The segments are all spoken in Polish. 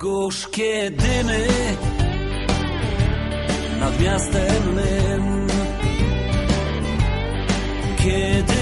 Gorzkie dymy nad miastem mym. Kiedy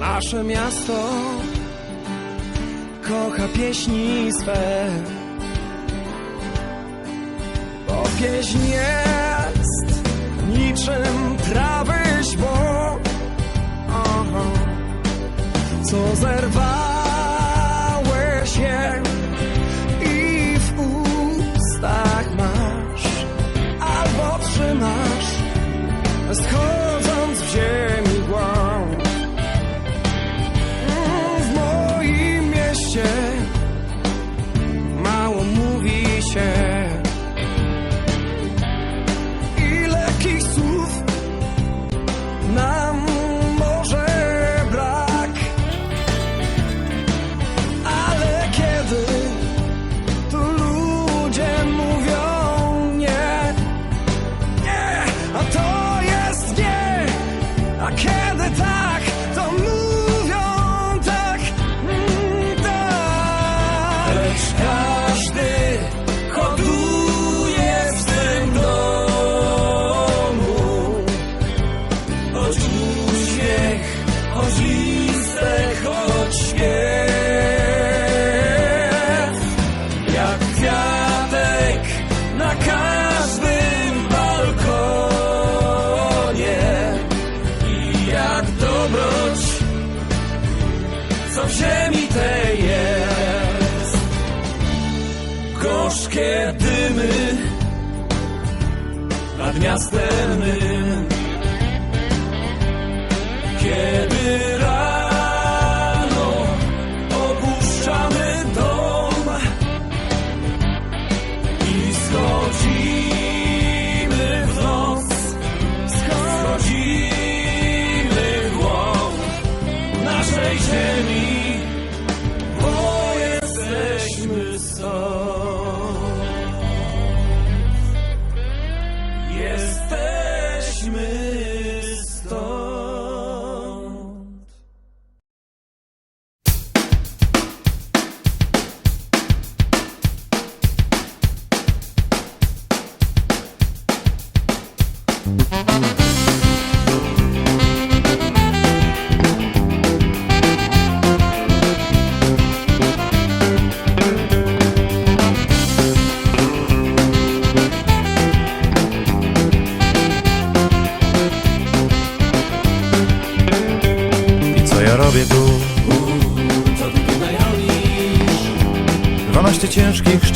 Nasze miasto kocha pieśni swe, bo pieśń jest niczym trawy śmą, co zerwało. yastığını Kebir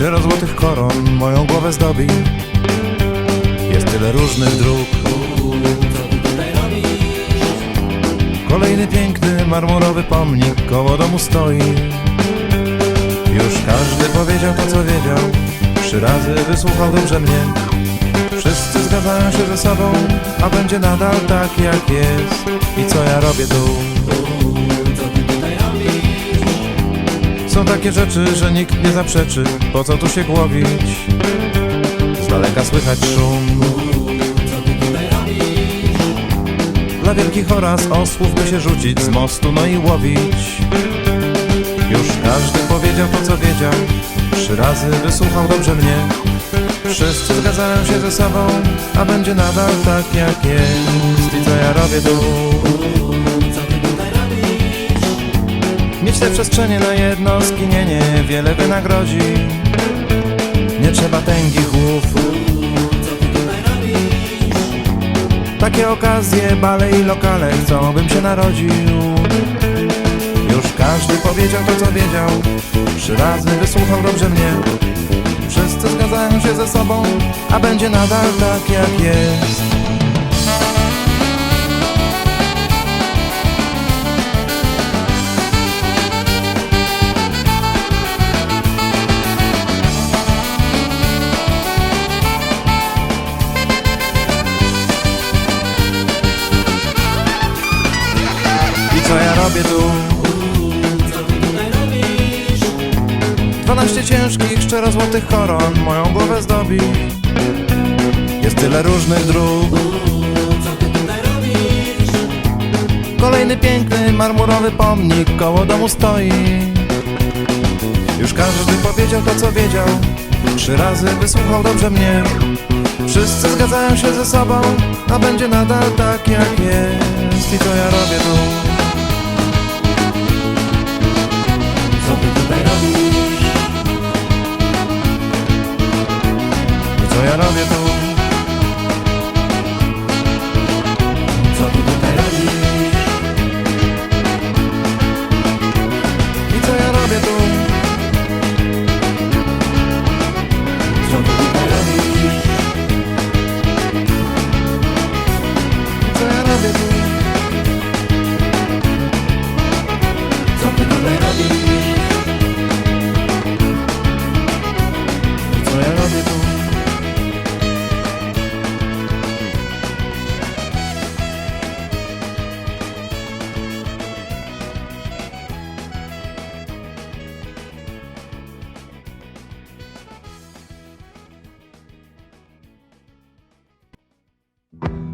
Wiele złotych koron moją głowę zdobi. Jest tyle różnych dróg. Kolejny piękny marmurowy pomnik koło domu stoi. Już każdy powiedział to co wiedział. Trzy razy wysłuchał dobrze mnie. Wszyscy zgadzają się ze sobą A będzie nadal tak jak jest. I co ja robię tu? takie rzeczy, że nikt nie zaprzeczy. Po co tu się głowić? Z daleka słychać szum. Dla wielkich oraz osłów by się rzucić z mostu, no i łowić. Już każdy powiedział to, co wiedział. Trzy razy wysłuchał dobrze mnie. Wszyscy zgadzają się ze sobą A będzie nadal tak jak jest. I co ja robię tu? Mieć te przestrzenie na jedno skinienie Wiele wynagrodzi Nie trzeba tęgich łów Co ty tutaj robisz? Takie okazje, bale i lokale chcą, bym się narodził. Już każdy powiedział to, co wiedział. Trzy razy wysłuchał dobrze mnie. Wszyscy zgadzają się ze sobą A będzie nadal tak, jak jest robię tu? Co ty tutaj robisz? 12 ciężkich, szczerozłotych koron Moją głowę zdobi Jest tyle różnych dróg Co ty tutaj robisz? Kolejny piękny, marmurowy pomnik Koło domu stoi Już każdy powiedział to, co wiedział Trzy razy wysłuchał dobrze mnie Wszyscy zgadzają się ze sobą A będzie nadal tak, jak jest I co ja robię tu? Ty tutaj robisz? I co ja robię tu?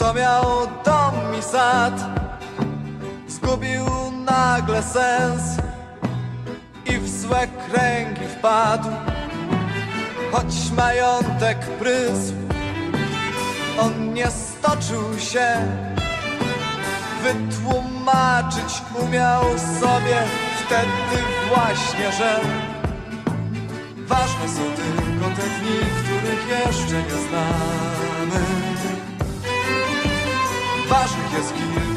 kto miał dom i sad, zgubił nagle sens i w złe kręgi wpadł. Choć majątek prysł, on nie stoczył się, wytłumaczyć umiał sobie wtedy właśnie, że ważne są tylko te dni, których jeszcze nie znamy.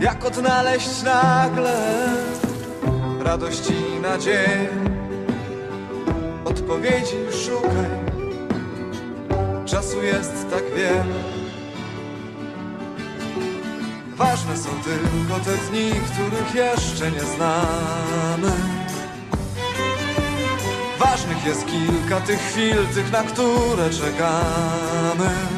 Jak odnaleźć nagle radość i nadzieję Odpowiedzi szukaj. Czasu jest tak wiele. Ważne są tylko te dni, których jeszcze nie znamy. Ważnych jest kilka tych chwil, tych na które czekamy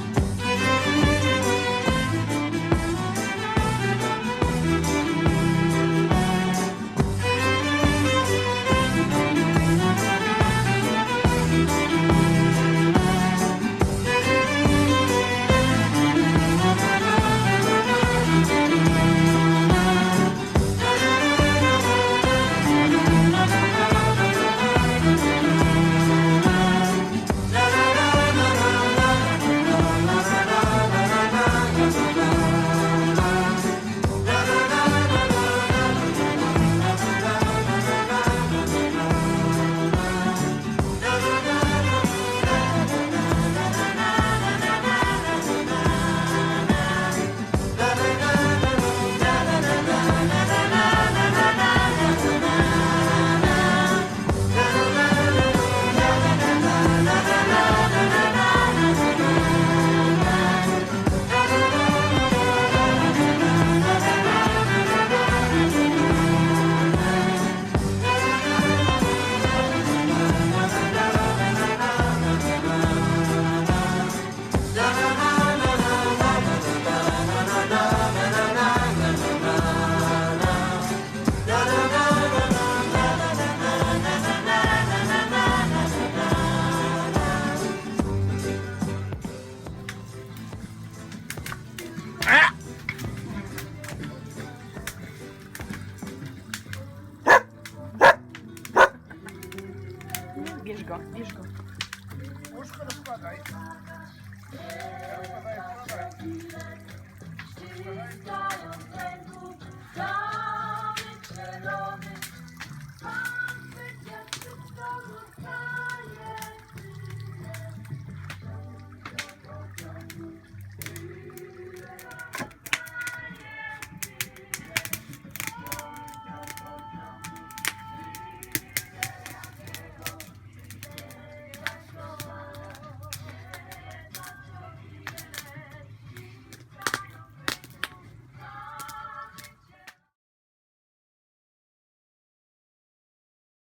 Мишка, Мишка. Ушко распадай. Распадай, распадай.